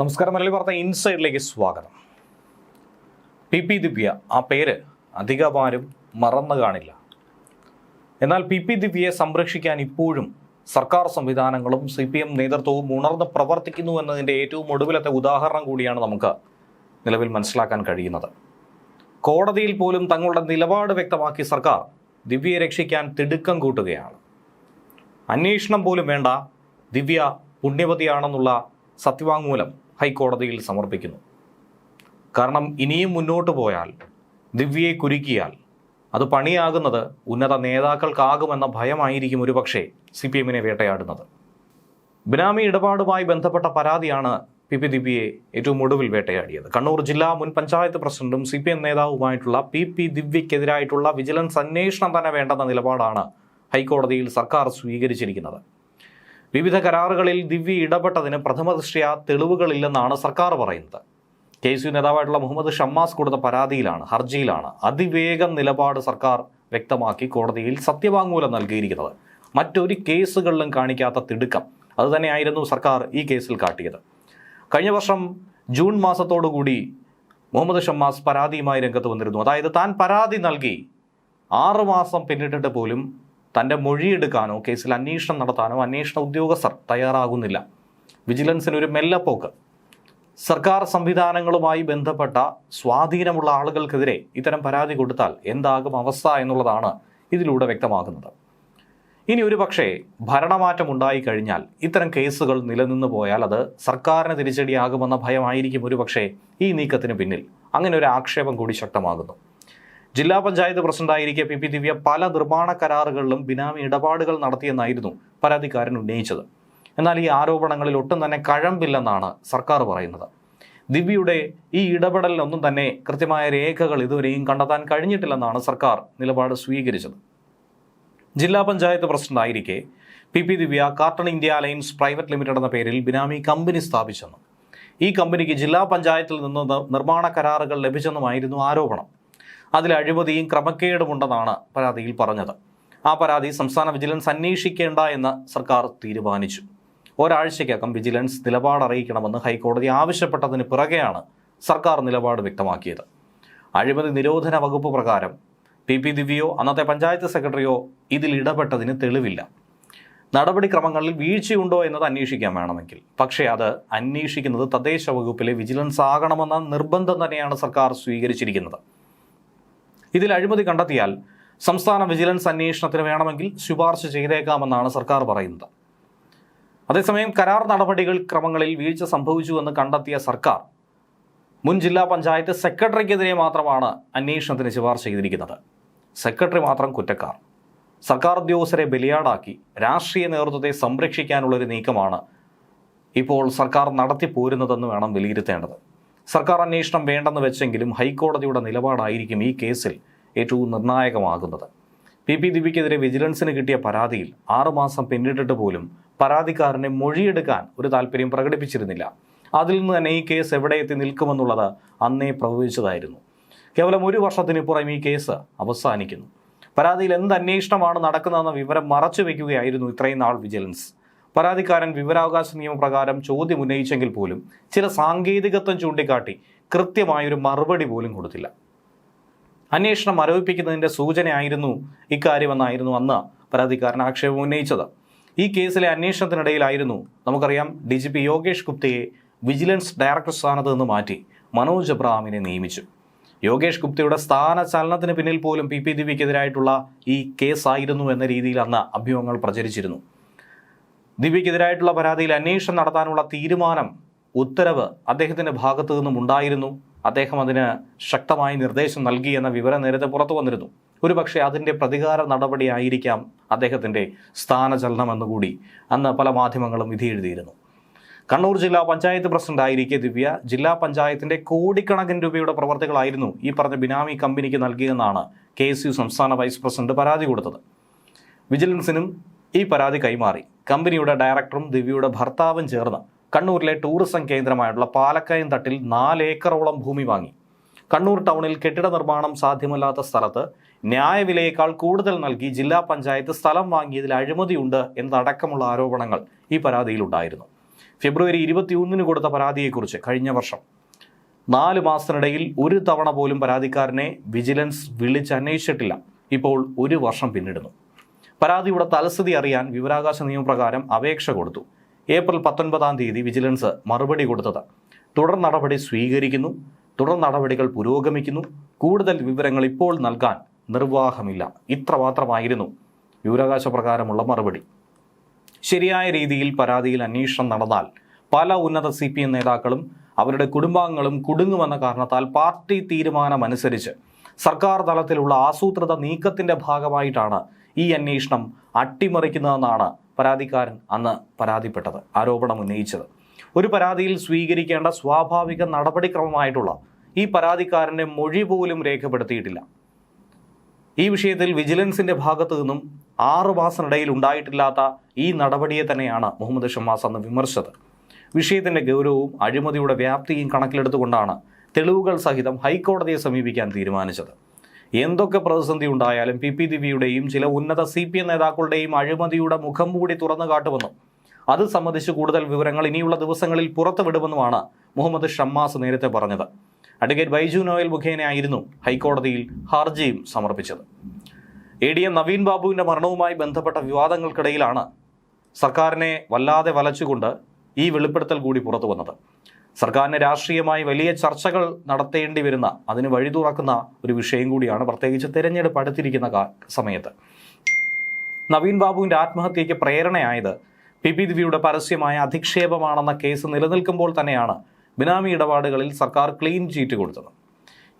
നമസ്കാരം. മലയാളി വാർത്ത ഇൻസൈഡിലേക്ക് സ്വാഗതം. പി. പി. ദിവ്യ ആ പേര് അധികമാരും മറന്നു കാണില്ല. എന്നാൽ പി. പി. ദിവ്യയെ സംരക്ഷിക്കാൻ ഇപ്പോഴും സർക്കാർ സംവിധാനങ്ങളും സി പി എം നേതൃത്വവും ഉണർന്ന് പ്രവർത്തിക്കുന്നു എന്നതിന്റെ ഏറ്റവും ഒടുവിലത്തെ ഉദാഹരണം കൂടിയാണ് നമുക്ക് നിലവിൽ മനസ്സിലാക്കാൻ കഴിയുന്നത്. കോടതിയിൽ പോലും തങ്ങളുടെ നിലപാട് വ്യക്തമാക്കി സർക്കാർ ദിവ്യയെ രക്ഷിക്കാൻ തിടുക്കം കൂട്ടുകയാണ്. അന്വേഷണം പോലും വേണ്ട ദിവ്യ പുണ്യവതിയാണെന്നുള്ള സത്യവാങ്മൂലം ഹൈക്കോടതിയിൽ സമർപ്പിക്കുന്നു. കാരണം ഇനിയും മുന്നോട്ട് പോയാൽ ദിവ്യയെ കുരുക്കിയാൽ അത് പണിയാകുന്നത് ഉന്നത നേതാക്കൾക്കാകുമെന്ന ഭയമായിരിക്കും ഒരുപക്ഷെ സി പി എമ്മിനെ വേട്ടയാടുന്നത്. ബിനാമി ഇടപാടുമായി ബന്ധപ്പെട്ട പരാതിയാണ് പി പി ദിവ്യയെ ഏറ്റവും ഒടുവിൽ വേട്ടയാടിയത്. കണ്ണൂർ ജില്ലാ മുൻ പഞ്ചായത്ത് പ്രസിഡന്റും സി പി എം നേതാവുമായിട്ടുള്ള പി പി ദിവ്യക്കെതിരായിട്ടുള്ള വിജിലൻസ് അന്വേഷണം തന്നെ വേണ്ടെന്ന നിലപാടാണ് ഹൈക്കോടതിയിൽ സർക്കാർ സ്വീകരിച്ചിരിക്കുന്നത്. വിവിധ കരാറുകളിൽ ദിവ്യ ഇടപെട്ടതിന് പ്രഥമദൃഷ്ട്യാ തെളിവുകളില്ലെന്നാണ് സർക്കാർ പറയുന്നത്. കെ എസ് യു നേതാവായിട്ടുള്ള മുഹമ്മദ് ഷമ്മാസ് കൊടുത്ത പരാതിയിലാണ് ഹർജിയിലാണ് അതിവേഗം നിലപാട് സർക്കാർ വ്യക്തമാക്കി കോടതിയിൽ സത്യവാങ്മൂലം നൽകിയിരിക്കുന്നത്. മറ്റൊരു കേസുകളിലും കാണിക്കാത്ത തിടുക്കം. അതുതന്നെയായിരുന്നു സർക്കാർ ഈ കേസിൽ കാട്ടിയത്. കഴിഞ്ഞ വർഷം ജൂൺ മാസത്തോടുകൂടി മുഹമ്മദ് ഷമ്മാസ് പരാതിയുമായി രംഗത്ത് വന്നിരുന്നു. അതായത് താൻ പരാതി നൽകി ആറുമാസം പിന്നിട്ടിട്ട് പോലും തന്റെ മൊഴിയെടുക്കാനോ കേസിൽ അന്വേഷണം നടത്താനോ അന്വേഷണ ഉദ്യോഗസ്ഥർ തയ്യാറാകുന്നില്ല. വിജിലൻസിന് ഒരു മെല്ലപ്പോക്ക്. സർക്കാർ സംവിധാനങ്ങളുമായി ബന്ധപ്പെട്ട സ്വാധീനമുള്ള ആളുകൾക്കെതിരെ ഇത്തരം പരാതി കൊടുത്താൽ എന്താകും അവസ്ഥ എന്നുള്ളതാണ് ഇതിലൂടെ വ്യക്തമാകുന്നത്. ഇനി ഒരു പക്ഷേ ഭരണമാറ്റം ഉണ്ടായിക്കഴിഞ്ഞാൽ ഇത്തരം കേസുകൾ നിലനിന്ന് പോയാൽ അത് സർക്കാരിന് തിരിച്ചടിയാകുമെന്ന ഭയമായിരിക്കും ഒരു പക്ഷേ ഈ നീക്കത്തിന് പിന്നിൽ. അങ്ങനെ ഒരു ആക്ഷേപം കൂടി ശക്തമാകുന്നു. ജില്ലാ പഞ്ചായത്ത് പ്രസിഡന്റായിരിക്കെ പി പി ദിവ്യ പല നിർമ്മാണ കരാറുകളിലും ബിനാമി ഇടപാടുകൾ നടത്തിയെന്നായിരുന്നു പരാതിക്കാരൻ ഉന്നയിച്ചത്. എന്നാൽ ഈ ആരോപണങ്ങളിൽ ഒട്ടും തന്നെ കഴമ്പില്ലെന്നാണ് സർക്കാർ പറയുന്നത്. ദിവ്യയുടെ ഈ ഇടപെടലിനൊന്നും തന്നെ കൃത്യമായ രേഖകൾ ഇതുവരെയും കണ്ടെത്താൻ കഴിഞ്ഞിട്ടില്ലെന്നാണ് സർക്കാർ നിലപാട് സ്വീകരിച്ചത്. ജില്ലാ panchayat പ്രസിഡന്റായിരിക്കെ P P Divya carton India alliance private limited എന്ന പേരിൽ ബിനാമി കമ്പനി സ്ഥാപിച്ചെന്നും ഈ കമ്പനിക്ക് ജില്ലാ പഞ്ചായത്തിൽ നിന്ന് നിർമ്മാണ കരാറുകൾ ലഭിച്ചെന്നുമായിരുന്നു ആരോപണം. അതിൽ അഴിമതിയും ക്രമക്കേടുമുണ്ടെന്നാണ് പരാതിയിൽ പറഞ്ഞത്. ആ പരാതി സംസ്ഥാന വിജിലൻസ് അന്വേഷിക്കേണ്ട എന്ന് സർക്കാർ തീരുമാനിച്ചു. ഒരാഴ്ചയ്ക്കകം വിജിലൻസ് നിലപാട് അറിയിക്കണമെന്ന് ഹൈക്കോടതി ആവശ്യപ്പെട്ടതിന് പിറകെയാണ് സർക്കാർ നിലപാട് വ്യക്തമാക്കിയത്. അഴിമതി നിരോധന വകുപ്പ് പ്രകാരം പി പി ദിവ്യയോ അന്നത്തെ പഞ്ചായത്ത് സെക്രട്ടറിയോ ഇതിൽ ഇടപെട്ടതിന് തെളിവില്ല. നടപടിക്രമങ്ങളിൽ വീഴ്ചയുണ്ടോ എന്നത് അന്വേഷിക്കാൻ വേണമെങ്കിൽ. പക്ഷേ അത് അന്വേഷിക്കുന്നത് തദ്ദേശ വകുപ്പിലെ വിജിലൻസ് ആകണമെന്ന നിർബന്ധം തന്നെയാണ് സർക്കാർ സ്വീകരിച്ചിരിക്കുന്നത്. ഇതിൽ അഴിമതി കണ്ടെത്തിയാൽ സംസ്ഥാന വിജിലൻസ് അന്വേഷണത്തിന് വേണമെങ്കിൽ ശുപാർശ ചെയ്തേക്കാമെന്നാണ് സർക്കാർ പറയുന്നത്. അതേസമയം കരാർ നടപടികൾ ക്രമങ്ങളിൽ വീഴ്ച സംഭവിച്ചു എന്ന് കണ്ടെത്തിയ സർക്കാർ മുൻ ജില്ലാ പഞ്ചായത്ത് സെക്രട്ടറിക്കെതിരെ മാത്രമാണ് അന്വേഷണത്തിന് ശുപാർശ ചെയ്തിരിക്കുന്നത്. സെക്രട്ടറി മാത്രം കുറ്റക്കാർ. സർക്കാർ ഉദ്യോഗസ്ഥരെ ബലിയാടാക്കി രാഷ്ട്രീയ നേതൃത്വത്തെ സംരക്ഷിക്കാനുള്ളൊരു നീക്കമാണ് ഇപ്പോൾ സർക്കാർ നടത്തിപ്പോരുന്നതെന്ന് വേണം വിലയിരുത്തേണ്ടത്. സർക്കാർ അന്വേഷണം വേണ്ടെന്ന് വെച്ചെങ്കിലും ഹൈക്കോടതിയുടെ നിലപാടായിരിക്കും ഈ കേസിൽ ഏറ്റവും നിർണായകമാകുന്നത്. പി പി ദിപിക്കെതിരെ വിജിലൻസിന് കിട്ടിയ പരാതിയിൽ ആറുമാസം പിന്നിട്ടിട്ട് പോലും പരാതിക്കാരനെ മൊഴിയെടുക്കാൻ ഒരു താല്പര്യം പ്രകടിപ്പിച്ചിരുന്നില്ല. അതിൽ നിന്ന് തന്നെ ഈ കേസ് എവിടെ എത്തി നിൽക്കുമെന്നുള്ളത് അന്നേ പ്രവചിച്ചതായിരുന്നു. കേവലം ഒരു വർഷത്തിന് പുറം ഈ കേസ് അവസാനിക്കുന്നു. പരാതിയിൽ എന്ത് അന്വേഷണമാണ് നടക്കുന്നതെന്ന വിവരം മറച്ചു വയ്ക്കുകയായിരുന്നു ഇത്രയും നാൾ വിജിലൻസ്. പരാതിക്കാരൻ വിവരാവകാശ നിയമപ്രകാരം ചോദ്യം ഉന്നയിച്ചെങ്കിൽ പോലും ചില സാങ്കേതികത്വം ചൂണ്ടിക്കാട്ടി കൃത്യമായൊരു മറുപടി പോലും കൊടുത്തില്ല. അന്വേഷണം മരവിപ്പിക്കുന്നതിന്റെ സൂചനയായിരുന്നു ഇക്കാര്യമെന്നായിരുന്നു അന്ന് പരാതിക്കാരൻ ആക്ഷേപം ഉന്നയിച്ചത്. ഈ കേസിലെ അന്വേഷണത്തിനിടയിലായിരുന്നു നമുക്കറിയാം ഡി ജി പി യോഗേഷ് ഗുപ്തയെ വിജിലൻസ് ഡയറക്ടർ സ്ഥാനത്ത് നിന്ന് മാറ്റി മനോജ് അബ്രഹാമിനെ നിയമിച്ചു. യോഗേഷ് ഗുപ്തയുടെ സ്ഥാനചലനത്തിന് പിന്നിൽ പോലും പി പി ദിവിക്കെതിരായിട്ടുള്ള ഈ കേസായിരുന്നു എന്ന രീതിയിൽ അന്ന് അഭ്യൂഹങ്ങൾ പ്രചരിച്ചിരുന്നു. ദിവ്യക്കെതിരായിട്ടുള്ള പരാതിയിൽ അന്വേഷണം നടത്താനുള്ള തീരുമാനം ഉത്തരവ് അദ്ദേഹത്തിന്റെ ഭാഗത്തു നിന്നും ഉണ്ടായിരുന്നു. അദ്ദേഹം അതിന് ശക്തമായി നിർദ്ദേശം നൽകി എന്ന വിവരം നേരത്തെ പുറത്തു വന്നിരുന്നു. ഒരുപക്ഷെ അതിന്റെ പ്രതികാര നടപടിയായിരിക്കാം അദ്ദേഹത്തിന്റെ സ്ഥാനചലനം എന്നുകൂടി അന്ന് പല മാധ്യമങ്ങളും വിധി എഴുതിയിരുന്നു. കണ്ണൂർ ജില്ലാ പഞ്ചായത്ത് പ്രസിഡന്റ് ആയിരിക്കെ ദിവ്യ ജില്ലാ പഞ്ചായത്തിന്റെ കോടിക്കണക്കിന് രൂപയുടെ പ്രവർത്തികളായിരുന്നു ഈ പറഞ്ഞ ബിനാമി കമ്പനിക്ക് നൽകിയെന്നാണ് കെ സംസ്ഥാന വൈസ് പ്രസിഡന്റ് പരാതി കൊടുത്തത്. വിജിലൻസിനും ഈ പരാതി കൈമാറി. കമ്പനിയുടെ ഡയറക്ടറും ദിവ്യയുടെ ഭർത്താവും ചേർന്ന് കണ്ണൂരിലെ ടൂറിസം കേന്ദ്രമായുള്ള പാലക്കയം തട്ടിൽ നാലേക്കറോളം ഭൂമി വാങ്ങി. കണ്ണൂർ ടൗണിൽ കെട്ടിട നിർമ്മാണം സാധ്യമല്ലാത്ത സ്ഥലത്ത് ന്യായവിലയേക്കാൾ കൂടുതൽ നൽകി ജില്ലാ പഞ്ചായത്ത് സ്ഥലം വാങ്ങിയതിൽ അഴിമതിയുണ്ട് എന്നതടക്കമുള്ള ആരോപണങ്ങൾ ഈ പരാതിയിലുണ്ടായിരുന്നു. ഫെബ്രുവരി ഇരുപത്തിയൊന്നിന് കൊടുത്ത പരാതിയെക്കുറിച്ച് കഴിഞ്ഞ വർഷം നാല് മാസത്തിനിടയിൽ ഒരു തവണ പോലും പരാതിക്കാരനെ വിജിലൻസ് വിളിച്ചന്വേഷിച്ചിട്ടില്ല. ഇപ്പോൾ ഒരു വർഷം പിന്നിടുന്നു. പരാതിയുടെ തലസ്ഥിതി അറിയാൻ വിവരാകാശ നിയമപ്രകാരം അപേക്ഷ കൊടുത്തു. ഏപ്രിൽ പത്തൊൻപതാം തീയതി വിജിലൻസ് മറുപടി കൊടുത്തത്. തുടർ നടപടി സ്വീകരിക്കുന്നു. തുടർ നടപടികൾ പുരോഗമിക്കുന്നു. കൂടുതൽ വിവരങ്ങൾ ഇപ്പോൾ നൽകാൻ നിർവാഹമില്ല. ഇത്ര മാത്രമായിരുന്നു വിവരാകാശ പ്രകാരമുള്ള മറുപടി. ശരിയായ രീതിയിൽ പരാതിയിൽ അന്വേഷണം നടന്നാൽ പല ഉന്നത സി പി എം നേതാക്കളും അവരുടെ കുടുംബാംഗങ്ങളും കുടുങ്ങുമെന്ന കാരണത്താൽ പാർട്ടി തീരുമാനമനുസരിച്ച് സർക്കാർ തലത്തിലുള്ള ആസൂത്രിത നീക്കത്തിന്റെ ഭാഗമായിട്ടാണ് ഈ അന്വേഷണം അട്ടിമറിക്കുന്നതെന്നാണ് പരാതിക്കാരൻ അന്ന് പരാതിപ്പെട്ടത്. ആരോപണം ഉന്നയിച്ചത്. ഒരു പരാതിയിൽ സ്വീകരിക്കേണ്ട സ്വാഭാവിക നടപടിക്രമമായിട്ടുള്ള ഈ പരാതിക്കാരന്റെ മൊഴി പോലും രേഖപ്പെടുത്തിയിട്ടില്ല. ഈ വിഷയത്തിൽ വിജിലൻസിന്റെ ഭാഗത്തു നിന്നും ആറു മാസത്തിനിടയിൽ ഉണ്ടായിട്ടില്ലാത്ത ഈ നടപടിയെ തന്നെയാണ് മുഹമ്മദ് ഷമാസ് അന്ന് വിമർശിച്ചത്. വിഷയത്തിന്റെ ഗൗരവവും അഴിമതിയുടെ വ്യാപ്തിയും കണക്കിലെടുത്തുകൊണ്ടാണ് തെളിവുകൾ സഹിതം ഹൈക്കോടതിയെ സമീപിക്കാൻ തീരുമാനിച്ചത്. എന്തൊക്കെ പ്രതിസന്ധി ഉണ്ടായാലും പി പി ദിവ്യയുടെയും ചില ഉന്നത സി പി എം നേതാക്കളുടെയും അഴിമതിയുടെ മുഖം കൂടി തുറന്നു കാട്ടുമെന്നും അത് സംബന്ധിച്ച് കൂടുതൽ വിവരങ്ങൾ ഇനിയുള്ള ദിവസങ്ങളിൽ പുറത്തുവിടുമെന്നുമാണ് മുഹമ്മദ് ഷമ്മാസ് നേരത്തെ പറഞ്ഞത്. അഡ്വക്കേറ്റ് ബൈജു നോയൽ മുഖേനയായിരുന്നു ഹൈക്കോടതിയിൽ ഹർജിയും സമർപ്പിച്ചത്. എ ഡി എം നവീൻ ബാബുവിന്റെ മരണവുമായി ബന്ധപ്പെട്ട വിവാദങ്ങൾക്കിടയിലാണ് സർക്കാരിനെ വല്ലാതെ വലച്ചുകൊണ്ട് ഈ വെളിപ്പെടുത്തൽ കൂടി പുറത്തു വന്നത് സർക്കാരിന് രാഷ്ട്രീയമായി വലിയ ചർച്ചകൾ നടത്തേണ്ടി വരുന്ന അതിന് വഴി തുറക്കുന്ന ഒരു വിഷയം കൂടിയാണ് പ്രത്യേകിച്ച് തിരഞ്ഞെടുപ്പ് അടുത്തിരിക്കുന്ന സമയത്ത്. നവീൻ ബാബുവിന്റെ ആത്മഹത്യയ്ക്ക് പ്രേരണയായത് പി. പി. പരസ്യമായ അധിക്ഷേപമാണെന്ന കേസ് നിലനിൽക്കുമ്പോൾ തന്നെയാണ് ബിനാമി ഇടപാടുകളിൽ സർക്കാർ ക്ലീൻ ചീറ്റ് കൊടുത്തത്.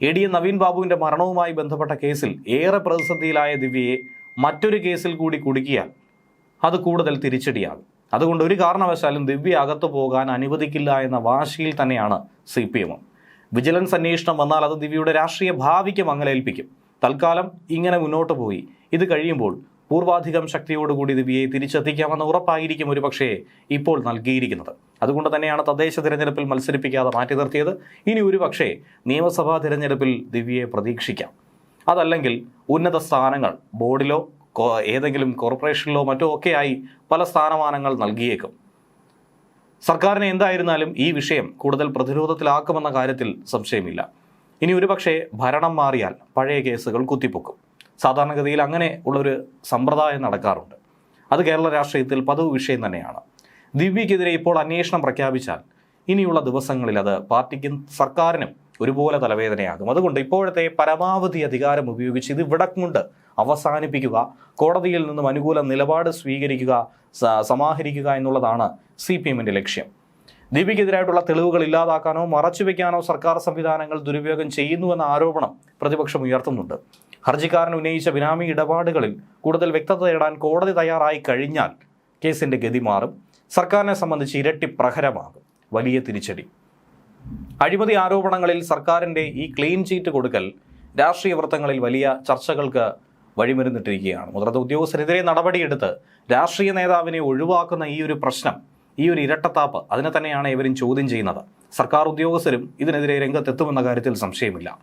എ. ഡി. എ. നവീൻ ബാബുവിന്റെ മരണവുമായി ബന്ധപ്പെട്ട കേസിൽ ഏറെ പ്രതിസന്ധിയിലായ ദിവ്യയെ മറ്റൊരു കേസിൽ കൂടി കുടുക്കിയാൽ അത് കൂടുതൽ തിരിച്ചടിയാകും. അതുകൊണ്ട് ഒരു കാരണവശാലും ദിവ്യ അകത്തു പോകാൻ അനുവദിക്കില്ല എന്ന വാശിയിൽ തന്നെയാണ് സി പി എമ്മും വിജിലൻസ് അന്വേഷണം വന്നാൽ അത് ദിവ്യയുടെ രാഷ്ട്രീയ ഭാവിക്ക് മങ്ങലേൽപ്പിക്കും. തൽക്കാലം ഇങ്ങനെ മുന്നോട്ട് പോയി. ഇത് കഴിയുമ്പോൾ പൂർവാധികം ശക്തിയോടുകൂടി ദിവ്യയെ തിരിച്ചെത്തിക്കാമെന്ന ഉറപ്പായിരിക്കും ഒരു പക്ഷേ ഇപ്പോൾ നൽകിയിരിക്കുന്നത്. അതുകൊണ്ട് തന്നെയാണ് തദ്ദേശ തിരഞ്ഞെടുപ്പിൽ മത്സരിപ്പിക്കാതെ മാറ്റി നിർത്തിയത്. ഇനി ഒരു പക്ഷേ നിയമസഭാ തിരഞ്ഞെടുപ്പിൽ ദിവ്യയെ പ്രതീക്ഷിക്കാം. അതല്ലെങ്കിൽ ഉന്നത സ്ഥാനങ്ങൾ ബോർഡിലോ ഏതെങ്കിലും കോർപ്പറേഷനിലോ മറ്റോ ഒക്കെയായി പല സ്ഥാനമാനങ്ങൾ നൽകിയേക്കും. സർക്കാരിനെ എന്തായിരുന്നാലും ഈ വിഷയം കൂടുതൽ പ്രതിരോധത്തിലാക്കുമെന്ന കാര്യത്തിൽ സംശയമില്ല. ഇനി ഒരുപക്ഷെ ഭരണം മാറിയാൽ പഴയ കേസുകൾ കുത്തിപ്പൊക്കും. സാധാരണഗതിയിൽ അങ്ങനെ ഉള്ളൊരു സമ്പ്രദായം നടക്കാറുണ്ട്. അത് കേരള രാഷ്ട്രീയത്തിൽ പതിവ് വിഷയം തന്നെയാണ്. ദിവ്യക്കെതിരെ ഇപ്പോൾ അന്വേഷണം പ്രഖ്യാപിച്ചാൽ ഇനിയുള്ള ദിവസങ്ങളിൽ അത് പാർട്ടിക്കും സർക്കാരിനും ഒരുപോലെ തലവേദനയാകും. അതുകൊണ്ട് ഇപ്പോഴത്തെ പരമാവധി അധികാരം ഉപയോഗിച്ച് ഇത് ഇവിടെ കൊണ്ട് അവസാനിപ്പിക്കുക കോടതിയിൽ നിന്നും അനുകൂല നിലപാട് സ്വീകരിക്കുക സമാഹരിക്കുക എന്നുള്ളതാണ് സി പി എമ്മിന്റെ ലക്ഷ്യം. ദീപിക്കെതിരായിട്ടുള്ള തെളിവുകൾ ഇല്ലാതാക്കാനോ മറച്ചുവെക്കാനോ സർക്കാർ സംവിധാനങ്ങൾ ദുരുപയോഗം ചെയ്യുന്നുവെന്ന ആരോപണം പ്രതിപക്ഷം ഉയർത്തുന്നുണ്ട്. ഹർജിക്കാരൻ ഉന്നയിച്ച ബിനാമി ഇടപാടുകളിൽ കൂടുതൽ വ്യക്തത തേടാൻ കോടതി തയ്യാറായി കഴിഞ്ഞാൽ കേസിന്റെ ഗതി മാറും. സർക്കാരിനെ സംബന്ധിച്ച് ഇരട്ടി പ്രഹരമാകും. വലിയ തിരിച്ചടി. അഴിമതി ആരോപണങ്ങളിൽ സർക്കാരിന്റെ ഈ ക്ലീൻ ചീറ്റ് കൊടുക്കൽ രാഷ്ട്രീയ വൃത്തങ്ങളിൽ വലിയ ചർച്ചകൾക്ക് വഴിമരുന്നിട്ടിരിക്കുകയാണ്. മുതിർന്ന ഉദ്യോഗസ്ഥരെതിരെ നടപടിയെടുത്ത് രാഷ്ട്രീയ നേതാവിനെ ഒഴിവാക്കുന്ന ഈ ഒരു പ്രശ്നം ഈ ഒരു ഇരട്ടത്താപ്പ് അതിനെ തന്നെയാണ് ഇവരും ചോദ്യം ചെയ്യുന്നത്. സർക്കാർ ഉദ്യോഗസ്ഥരും ഇതിനെതിരെ രംഗത്തെത്തുമെന്ന കാര്യത്തിൽ സംശയമില്ല.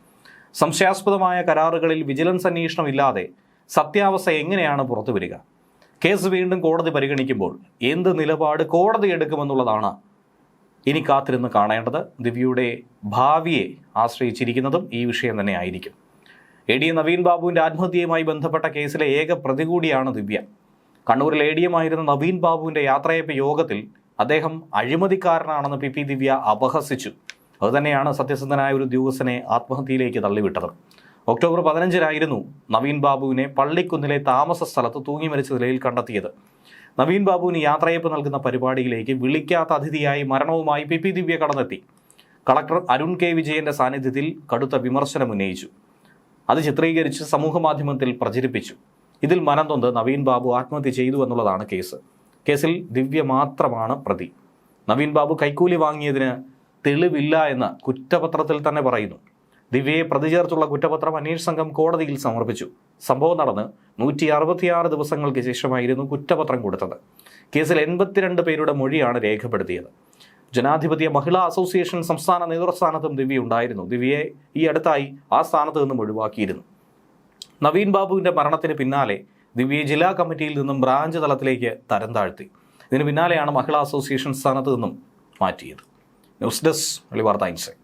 സംശയാസ്പദമായ കരാറുകളിൽ വിജിലൻസ് അന്വേഷണം ഇല്ലാതെ സത്യാവസ്ഥ എങ്ങനെയാണ് പുറത്തു വരിക? കേസ് വീണ്ടും കോടതി പരിഗണിക്കുമ്പോൾ എന്ത് നിലപാട് കോടതി എടുക്കുമെന്നുള്ളതാണ് ഇനി കാത്തിരുന്ന് കാണേണ്ടത്. ദിവ്യയുടെ ഭാവിയെ ആശ്രയിച്ചിരിക്കുന്നതും ഈ വിഷയം തന്നെ ആയിരിക്കും. എ ഡി നവീൻ ബാബുവിന്റെ ആത്മഹത്യയുമായി ബന്ധപ്പെട്ട കേസിലെ ഏക പ്രതി കൂടിയാണ് ദിവ്യ. കണ്ണൂരിൽ എ ഡി എം ആയിരുന്ന നവീൻ ബാബുവിന്റെ യാത്രയപ്പ് യോഗത്തിൽ അദ്ദേഹം അഴിമതിക്കാരനാണെന്ന് പി പി ദിവ്യ അപഹസിച്ചു. അതുതന്നെയാണ് സത്യസന്ധനായ ഒരു ഉദ്യോഗസ്ഥനെ ആത്മഹത്യയിലേക്ക് തള്ളിവിട്ടത്. ഒക്ടോബർ പതിനഞ്ചിനായിരുന്നു നവീൻ ബാബുവിനെ പള്ളിക്കുന്നിലെ താമസ സ്ഥലത്ത് തൂങ്ങി മരിച്ച നിലയിൽ കണ്ടെത്തിയത്. നവീൻ ബാബുവിന് യാത്രയപ്പ് നൽകുന്ന പരിപാടിയിലേക്ക് വിളിക്കാത്ത അതിഥിയായി മരണവുമായി പി പി ദിവ്യ കടന്നെത്തി. കളക്ടർ അരുൺ കെ വിജയന്റെ സാന്നിധ്യത്തിൽ കടുത്ത വിമർശനം ഉന്നയിച്ചു അത് ചിത്രീകരിച്ച് സമൂഹ മാധ്യമത്തിൽ പ്രചരിപ്പിച്ചു. ഇതിൽ മനംതൊന്ന് നവീൻ ബാബു ആത്മഹത്യ ചെയ്തു എന്നുള്ളതാണ് കേസ്. കേസിൽ ദിവ്യ മാത്രമാണ് പ്രതി. നവീൻ ബാബു കൈക്കൂലി വാങ്ങിയതിന് തെളിവില്ല എന്ന് കുറ്റപത്രത്തിൽ തന്നെ പറയുന്നു. ദിവ്യയെ പ്രതി ചേർത്തുള്ള കുറ്റപത്രം അന്വേഷണ സംഘം കോടതിയിൽ സമർപ്പിച്ചു. സംഭവം നടന്ന് നൂറ്റി അറുപത്തിയാറ് ദിവസങ്ങൾക്ക് ശേഷമായിരുന്നു കുറ്റപത്രം കൊടുത്തത്. കേസിൽ എൺപത്തിരണ്ട് പേരുടെ മൊഴിയാണ് രേഖപ്പെടുത്തിയത്. ജനാധിപത്യ മഹിളാ അസോസിയേഷൻ സംസ്ഥാന നേതൃസ്ഥാനത്തും ദിവ്യ ഉണ്ടായിരുന്നു. ദിവ്യയെ ഈ അടുത്തായി ആ സ്ഥാനത്ത് നിന്നും ഒഴിവാക്കിയിരുന്നു. നവീൻ ബാബുവിന്റെ മരണത്തിന് പിന്നാലെ ദിവ്യയെ ജില്ലാ കമ്മിറ്റിയിൽ നിന്നും ബ്രാഞ്ച് തലത്തിലേക്ക് തരം താഴ്ത്തി. ഇതിന് പിന്നാലെയാണ് മഹിളാ അസോസിയേഷൻ സ്ഥാനത്ത് നിന്നും മാറ്റിയത്. News desk വെളിവാർത്ത insight